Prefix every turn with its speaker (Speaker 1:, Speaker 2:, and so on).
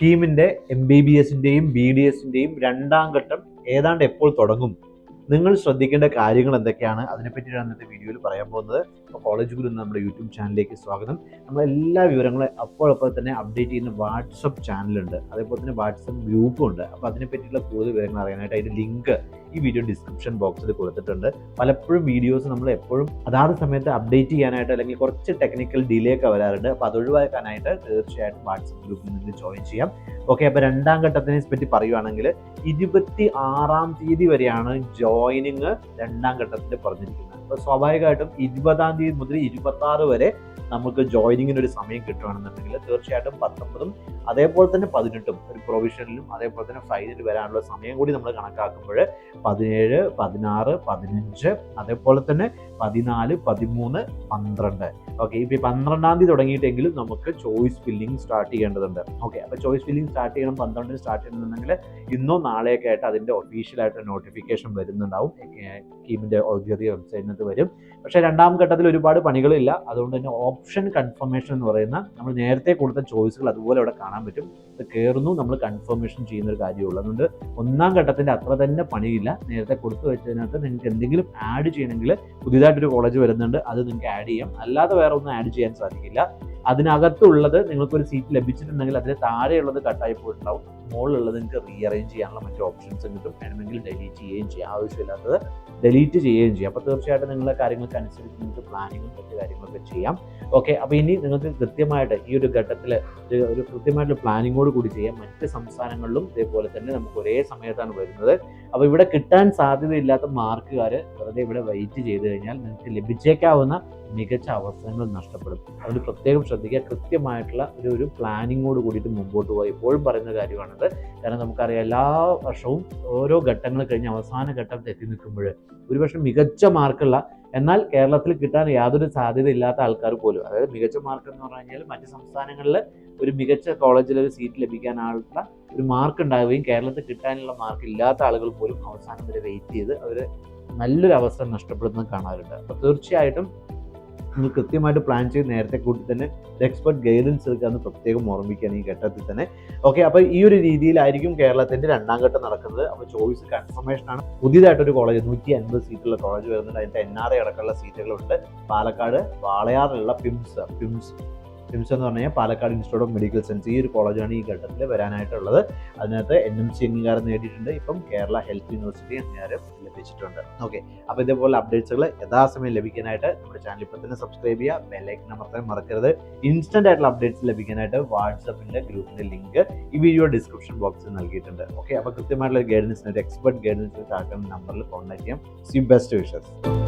Speaker 1: കീമിന്റെ M B B എസിന്റെയും B D എസിന്റെയും രണ്ടാം ഘട്ടം ഏതാണ്ട് എപ്പോൾ തുടങ്ങും? നിങ്ങൾ ശ്രദ്ധിക്കേണ്ട കാര്യങ്ങൾ എന്തൊക്കെയാണ്? അതിനെപ്പറ്റിയാണ് ഇന്നത്തെ വീഡിയോയിൽ പറയാൻ പോകുന്നത്. അപ്പോൾ കോളേജ് ഗുരു എന്ന നമ്മുടെ യൂട്യൂബ് ചാനലിലേക്ക് സ്വാഗതം. നമ്മൾ എല്ലാ വിവരങ്ങളും അപ്പോഴപ്പോൾ തന്നെ അപ്ഡേറ്റ് ചെയ്യുന്ന വാട്സപ്പ് ചാനലുണ്ട്. അതേപോലെ തന്നെ വാട്സപ്പ് ഗ്രൂപ്പും ഉണ്ട്. അപ്പോൾ അതിനെപ്പറ്റിയുള്ള കൂടുതൽ വിവരങ്ങൾ അറിയാനായിട്ട് അതിന്റെ ലിങ്ക് ഈ വീഡിയോ ഡിസ്ക്രിപ്ഷൻ ബോക്സിൽ കൊടുത്തിട്ടുണ്ട്. പലപ്പോഴും വീഡിയോസ് നമ്മൾ എപ്പോഴും അതാത് സമയത്ത് അപ്ഡേറ്റ് ചെയ്യാനായിട്ട് അല്ലെങ്കിൽ കുറച്ച് ടെക്നിക്കൽ ഡിലേ ഒക്കെ വരാറുണ്ട്. അപ്പോൾ അത് ഒഴിവാക്കാനായിട്ട് തീർച്ചയായിട്ടും വാട്സപ്പ് ഗ്രൂപ്പിൽ നിന്ന് ജോയിൻ ചെയ്യാം. ഓക്കെ അപ്പോൾ രണ്ടാം ഘട്ടത്തിനെ പറ്റി പറയുവാണെങ്കിൽ ഇരുപത്തി ആറാം തീയതി വരെയാണ് ജോയിനിങ് രണ്ടാം ഘട്ടത്തിൽ പറഞ്ഞിരിക്കുന്നത്. സ്വാഭാവികമായിട്ടും ഇരുപതാം തീയതി മുതൽ ഇരുപത്തി ആറ് വരെ നമുക്ക് ജോയിനിങ്ങിന് ഒരു സമയം കിട്ടുകയാണെന്നുണ്ടെങ്കിൽ തീർച്ചയായിട്ടും പത്തൊമ്പതും അതേപോലെ തന്നെ പതിനെട്ടും ഒരു പ്രൊവിഷനിലും അതേപോലെ തന്നെ ഫൈനൽ വരാനുള്ള സമയം കൂടി നമ്മൾ കണക്കാക്കുമ്പോൾ പതിനേഴ് പതിനാറ് പതിനഞ്ച് അതേപോലെ തന്നെ പതിനാല് പതിമൂന്ന് പന്ത്രണ്ട്. ഓക്കെ ഇപ്പോൾ ഈ പന്ത്രണ്ടാം തീയതി തുടങ്ങിയിട്ടെങ്കിലും നമുക്ക് ചോയ്സ് ഫില്ലിംഗ് സ്റ്റാർട്ട് ചെയ്യേണ്ടതുണ്ട്. ഓക്കെ അപ്പോൾ ചോയ്സ് ഫില്ലിംഗ് സ്റ്റാർട്ട് ചെയ്യണം പന്ത്രണ്ടിന് സ്റ്റാർട്ട് ചെയ്യണമെന്നുണ്ടെങ്കിൽ ഇന്നോ നാളെയൊക്കെ ആയിട്ട് അതിന്റെ ഒഫീഷ്യലായിട്ട് നോട്ടിഫിക്കേഷൻ വരുന്നുണ്ടാവും. കീമിന്റെ ഔദ്യോഗിക വെബ്സൈറ്റിനകത്ത് വരും. പക്ഷേ രണ്ടാം ഘട്ടത്തിൽ ഒരുപാട് പണികളില്ല. അതുകൊണ്ട് തന്നെ ഓപ്ഷൻ കൺഫർമേഷൻ എന്ന് പറയുന്ന നമ്മൾ നേരത്തെ കൊടുത്ത ചോയ്സുകൾ അതുപോലെ അവിടെ കാണാൻ പറ്റും. ഇത് കയറുന്നു നമ്മൾ കൺഫർമേഷൻ ചെയ്യുന്ന ഒരു കാര്യമുള്ളൂ. അതുകൊണ്ട് ഒന്നാം ഘട്ടത്തിന്റെ അത്ര തന്നെ പണിയില്ല. നേരത്തെ കൊടുത്തു വെച്ചതിനകത്ത് നിങ്ങൾക്ക് എന്തെങ്കിലും ആഡ് ചെയ്യണമെങ്കിൽ പുതിയതായിട്ടൊരു കോളേജ് വരുന്നുണ്ട് അത് നിങ്ങൾക്ക് ആഡ് ചെയ്യാം. അല്ലാതെ വേറെ ഒന്നും ആഡ് ചെയ്യാൻ സാധിക്കില്ല. അതിനകത്തുള്ളത് നിങ്ങൾക്കൊരു സീറ്റ് ലഭിച്ചിട്ടുണ്ടെങ്കിൽ അതിന് താഴെയുള്ളത് കട്ടായി പോയിട്ടുണ്ടാവും. മുകളിലുള്ളത് നിങ്ങൾക്ക് റീഅറേഞ്ച് ചെയ്യാനുള്ള മറ്റു ഓപ്ഷൻസ് കിട്ടും വേണമെങ്കിൽ ഡിലീറ്റ് ചെയ്യുകയും ചെയ്യാം. ആവശ്യമില്ലാത്തത് ഡിലീറ്റ് ചെയ്യുകയും ചെയ്യാം. അപ്പോൾ തീർച്ചയായിട്ടും നിങ്ങളുടെ കാര്യങ്ങൾക്ക് അനുസരിച്ച് നിങ്ങൾക്ക് പ്ലാനിങ്ങും മറ്റു കാര്യങ്ങളൊക്കെ ചെയ്യാം. ഓക്കെ അപ്പോൾ ഇനി നിങ്ങൾക്ക് കൃത്യമായിട്ട് ഈ ഒരു ഘട്ടത്തിൽ ഒരു കൃത്യമായിട്ടുള്ള പ്ലാനിങ്ങോട് കൂടി ചെയ്യാം. മറ്റ് സംസ്ഥാനങ്ങളിലും ഇതേപോലെ തന്നെ നമുക്ക് ഒരേ സമയത്താണ് വരുന്നത്. അപ്പോൾ ഇവിടെ കിട്ടാൻ സാധ്യതയില്ലാത്ത മാർക്കുകാർ വെറുതെ ഇവിടെ വെയിറ്റ് ചെയ്ത് കഴിഞ്ഞാൽ നിങ്ങൾക്ക് ലഭിച്ചേക്കാവുന്ന മികച്ച അവസരങ്ങൾ നഷ്ടപ്പെടും. അതുകൊണ്ട് പ്രത്യേകം ശ്രദ്ധിക്കുക. കൃത്യമായിട്ടുള്ള ഒരു ഒരു പ്ലാനിങ്ങോട് കൂടിയിട്ട് മുമ്പോട്ട് പോകുക എപ്പോഴും പറയുന്ന കാര്യമാണത് കാരണം നമുക്കറിയാം എല്ലാ വർഷവും ഓരോ ഘട്ടങ്ങൾ കഴിഞ്ഞ് അവസാന ഘട്ടം തെറ്റി നിൽക്കുമ്പോൾ ഒരുപക്ഷെ മികച്ച മാർക്കുള്ള എന്നാൽ കേരളത്തിൽ കിട്ടാൻ യാതൊരു സാധ്യത ഇല്ലാത്ത ആൾക്കാർ പോലും. അതായത് മികച്ച മാർക്ക് എന്ന് പറഞ്ഞു കഴിഞ്ഞാൽ മറ്റ് സംസ്ഥാനങ്ങളിൽ ഒരു മികച്ച കോളേജിൽ ഒരു സീറ്റ് ലഭിക്കാനുള്ള ഒരു മാർക്ക് ഉണ്ടാവുകയും കേരളത്തിൽ കിട്ടാനുള്ള മാർക്ക് ഇല്ലാത്ത ആളുകൾ പോലും അവസാനം വരെ വെയിറ്റ് ചെയ്ത് അവർ നല്ലൊരു അവസരം നഷ്ടപ്പെടുന്നത് കാണാറുണ്ട്. അപ്പോൾ തീർച്ചയായിട്ടും നിങ്ങൾ കൃത്യമായിട്ട് പ്ലാൻ ചെയ്ത് നേരത്തെ കൂട്ടി തന്നെ എക്സ്പെർട്ട് ഗൈഡൻസ് എടുക്കാമെന്ന് പ്രത്യേകം ഓർമ്മിക്കുകയാണ് ഈ ഘട്ടത്തിൽ തന്നെ. ഓക്കെ അപ്പോൾ ഈ ഒരു രീതിയിലായിരിക്കും കേരളത്തിന്റെ രണ്ടാം ഘട്ടം നടക്കുന്നത്. അപ്പോൾ ചോയ്സ് കൺഫർമേഷൻ ആണ്. പുതിയതായിട്ടൊരു കോളേജ് നൂറ്റി അൻപത് സീറ്റുള്ള കോളേജ് വരുന്നുണ്ട്. അതിന്റെ എൻ ആർ ഐ അടക്കമുള്ള സീറ്റുകളുണ്ട് പാലക്കാട് വാളയാറിലുള്ള പിംസ് പിംസ് പിംസ് എന്ന് പറഞ്ഞാൽ Palakkad institute of medical science ഈ ഒരു കോളേജാണ് ഈ ഘട്ടത്തിൽ വരാനായിട്ടുള്ളത്. അതിനകത്ത് എൻ എം സി അംഗീകാരം നേടിയിട്ടുണ്ട്. ഇപ്പം കേരള ഹെൽത്ത് യൂണിവേഴ്സിറ്റി അംഗീകാരം ലഭിച്ചിട്ടുണ്ട്. ഓക്കെ അപ്പോൾ ഇതേപോലെ അപ്ഡേറ്റ്സുകൾ യഥാസമയം ലഭിക്കാനായിട്ട് നമ്മുടെ ചാനൽ ഇപ്പോൾ തന്നെ സബ്സ്ക്രൈബ് ചെയ്യുക. ബെല്ലൈക്കൻ അമർത്താൻ മറക്കരുത്. ഇൻസ്റ്റന്റ് ആയിട്ടുള്ള അപ്ഡേറ്റ്സ് ലഭിക്കാനായിട്ട് വാട്സപ്പിന്റെ ഗ്രൂപ്പിന്റെ ലിങ്ക് ഈ വീഡിയോ ഡിസ്ക്രിപ്ഷൻ ബോക്സിൽ നൽകിയിട്ടുണ്ട്. ഓക്കെ അപ്പോൾ കൃത്യമായിട്ടുള്ള ഗൈഡൻസിന് ഒരു എക്സ്പെർട്ട് ഗൈഡൻസ് ആക്കുന്ന നമ്പറിൽ കോൺടാക്ട് ചെയ്യാം. C best wishes